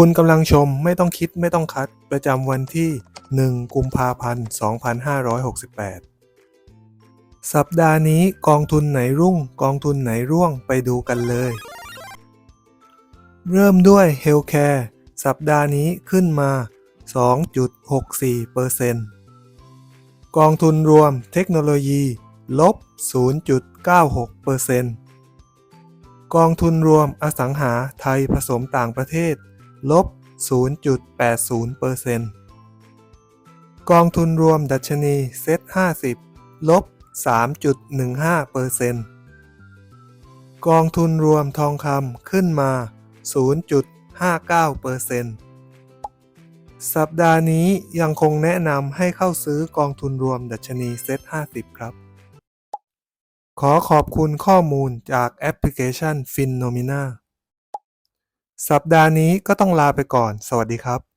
คุณกำลังชมไม่ต้องคิดไม่ต้องคัด ประจำวันที่ 1 กุมภาพันธ์ 2568 สัปดาห์นี้กองทุนไหนรุ่ง กองทุนไหนร่วงไปดูกันเลย เริ่มด้วย Healthcare สัปดาห์นี้ขึ้นมา 2.64%กองทุนรวมเทคโนโลยี ลบ 0.96%กองทุนรวมอสังหาไทยผสมต่างประเทศ ลบ 0.80%กองทุนรวมดัชนีเซ็ต50 ลบ 3.15%กองทุนรวมทองคำขึ้นมา 0.59%สัปดาห์นี้ยังคงแนะนำให้เข้าซื้อกองทุนรวมดัชนีเซ็ต50 ครับ ขอขอบคุณข้อมูลจากแอปพลิเคชัน FinNomina สัปดาห์นี้ก็ต้องลาไปก่อน สวัสดีครับ